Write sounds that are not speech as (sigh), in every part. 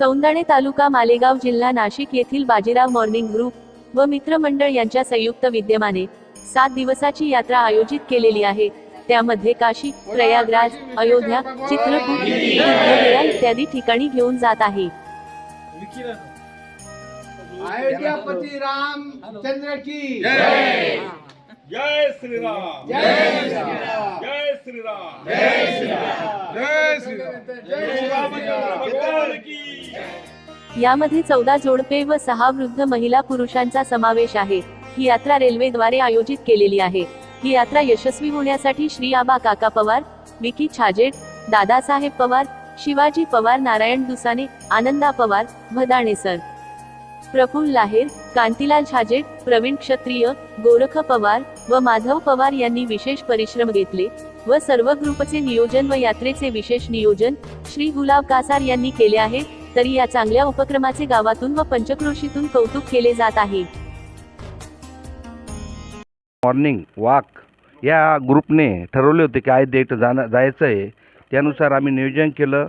सौंदाणे तालुका मालेगाव जिल्हा नाशिक येथील Bajirao morning group व मित्रमंडळ यांच्या संयुक्त विद्यमाने सात दिवसाची यात्रा आयोजित केलेली आहे. त्यामध्ये काशी प्रयागराज अयोध्या चित्रकूट इत्यादी ठिकाणी घेऊन जात आहे. अयोध्यापती रामचंद्र की. जय श्रीराम. जय श्रीराम. जय श्रीराम. जय श्रीराम. जय की यामध्ये चौदा जोडपे व सहा वृद्ध महिला पुरुषांचा समावेश आहे. ही यात्रा रेल्वेद्वारे आयोजित केलेली आहे. ही यात्रा यशस्वी होण्यासाठी श्री आबा काका पवार विकी छाजेड दादासाहेब पवार शिवाजी पवार नारायण दुसाने आनंदा पवार भदाणे सर. प्रफुल्ल लाहेर कांतीलाल छाजेड प्रवीण क्षत्रिय गोरख पवार व माधव पवार यांनी विशेष परिश्रम घेतले व सर्व ग्रुपचे नियोजन व यात्रेचे विशेष नियोजन श्री गुलाब कासार यांनी केले आहे. तरी या चांगल्या उपक्रमाचे गावातून व पंचक्रोशीतून कौतुक केले जात आहे. मॉर्निंग वॉक या ग्रुपने ठरवले होते की आय डेट जाणं जायचं आहे त्यानुसार आम्ही नियोजन केलं.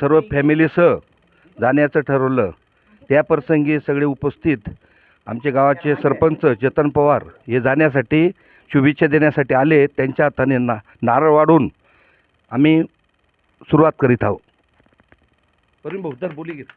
सर्व फॅमिलीसह जाण्याचं ठरवलं. त्या प्रसंगी सगळे उपस्थित आमचे गावाचे सरपंच जतन पवार हे जाण्यासाठी शुभेच्छा देण्यासाठी आले. त्यांच्या हाताने ना नारळ वाढून आम्ही सुरुवात करीत आहोत. परवीन भाऊ तर बोली घेत.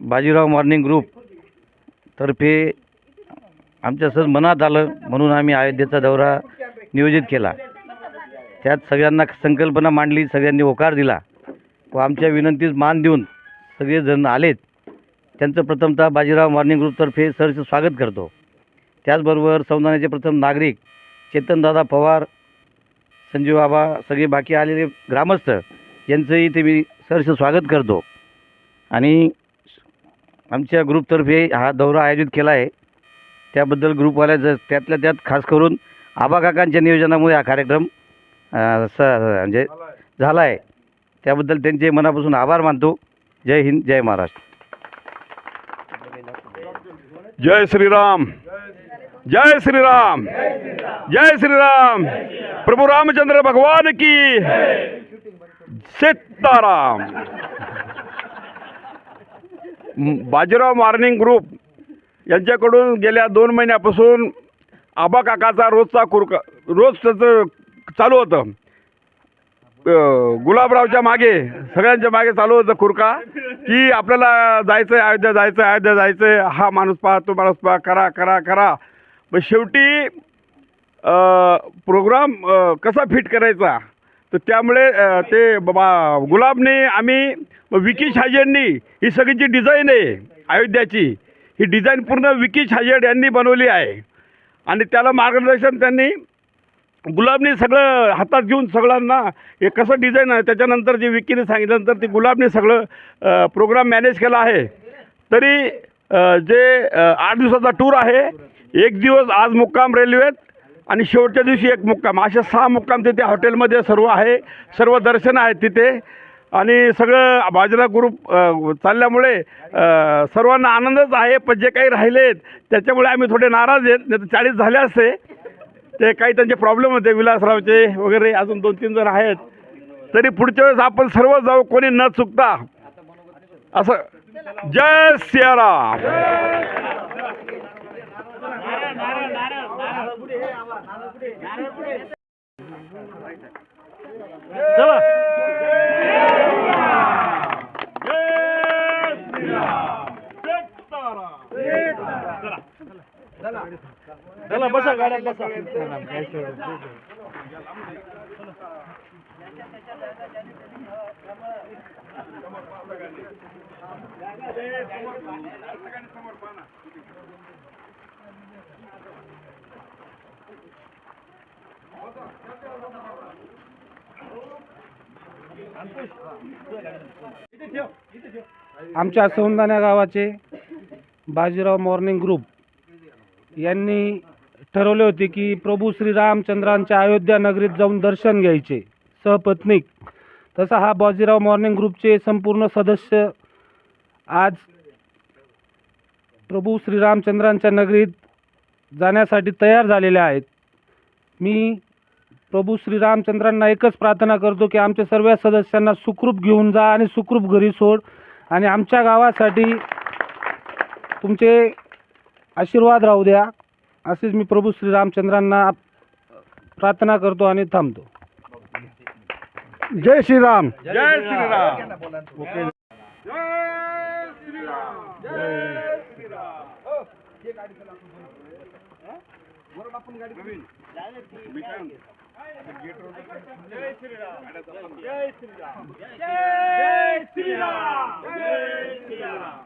बाजीराव मॉर्निंग ग्रुप तर्फे आमच्या सहज मनात आलं म्हणून आम्ही अयोध्येचा दौरा नियोजित केला. त्यात सगळ्यांना संकल्पना मांडली सगळ्यांनी होकार दिला. व आमच्या विनंतीस मान देऊन सगळेजण आलेत. त्यांचं प्रथमतः बाजीराव मॉर्निंग ग्रुपतर्फे सरचं स्वागत करतो. त्याचबरोबर संविधानाचे प्रथम नागरिक चेतनदादा पवार संजीव बाबा सगळे बाकी आलेले ग्रामस्थ यांचंही ते मी सरचं स्वागत करतो. आणि आमच्या ग्रुपतर्फे हा दौरा आयोजित केला आहे. त्याबद्दल ग्रुपवाल्या ज त्यातल्या त्यात खास करून आबाकाकांच्या नियोजनामुळे हा कार्यक्रम स म्हणजे झाला आहे त्याबद्दल त्यांचे मनापासून आभार मानतो. जय हिंद जय महाराष्ट्र। जय श्रीराम। जय श्रीराम। जय श्रीराम। प्रभु रामचंद्र भगवान की सीताराम। बाजीराव मॉर्निंग ग्रुप यांच्याकडून गेल्या दोन महिन्यापासून आबा काकाचा रोजचा कुरका रोज त्याचं चालू होतं. गुलाबरावच्या मागे सगळ्यांच्या मागे चालू होतं खुरका की आपल्याला जायचं आहे अयोध्या जायचं आहे अयोध्या जायचं आहे हा माणूस पहा तो माणूस पहा करा करा करा. मग शेवटी प्रोग्राम कसा फिट करायचा? तर त्यामुळे ते बाबा गुलाबने आम्ही विकी छाजेंनी ही सगळीची डिझाईन आहे अयोध्याची. ही डिझाईन पूर्ण विकी छाजेड यांनी बनवली आहे. आणि त्याला मार्गदर्शन त्यांनी गुलाबने सगळं हातात घेऊन सगळ्यांना हे कसं डिझाईन आहे त्याच्यानंतर जे विकीने सांगितल्यानंतर ते गुलाबने सगळं प्रोग्राम मॅनेज केला आहे. तरी जे आठ दिवसाचा टूर आहे एक दिवस आज मुक्काम रेल्वेत आणि शेवटच्या दिवशी एक मुक्काम. असे सहा मुक्काम तिथे हॉटेलमध्ये सर्व आहे सर्व दर्शन आहेत तिथे. आणि सगळं बाजरा ग्रुप चालल्यामुळे सर्वांना आनंदच आहे पण जे काही राहिले आहेत त्याच्यामुळे आम्ही थोडे नाराज आहेत नाही तर चाळीस झाले असते. ते काही त्यांचे प्रॉब्लेम होते विलासरावचे वगैरे अजून दोन तीन जण आहेत. तरी पुढच्या वेळेस आपण सर्व जाऊ कोणी न चुकता. असं जय सियाराम. चला. जय चला. बसा गाड्यात बसा. आमच्या सौंदाणा गावाचे बाजीराव मॉर्निंग ग्रुप. यांनी ठरवले होते की प्रभू श्री रामचंद्रांच्या अयोध्या नगरीत जाऊन दर्शन घ्यायचे. सहपत्नीक तसा हा बाजीराव मॉर्निंग ग्रुपचे संपूर्ण सदस्य आज प्रभू श्रीरामचंद्रांच्या नगरीत जाण्यासाठी तयार झालेले आहेत. मी प्रभू श्रीरामचंद्रांना एकच प्रार्थना करतो की आमच्या सर्व सदस्यांना सुखरूप घेऊन जा आणि सुखरूप घरी सोड आणि आमच्या गावासाठी तुमचे आशीर्वाद राहू द्या. असेच मी प्रभू श्रीरामचंद्रांना प्रार्थना करतो आणि थांबतो. जय श्रीराम जय श्रीराम जय श्रीराम जय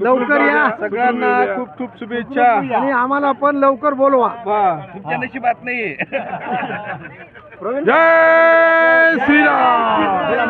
लवकर या. सगळ्यांना खूप खूप शुभेच्छा. आणि आम्हाला पण लवकर बोलवा. तुमच्या नशिबात नाही (laughs) जय श्रीराम.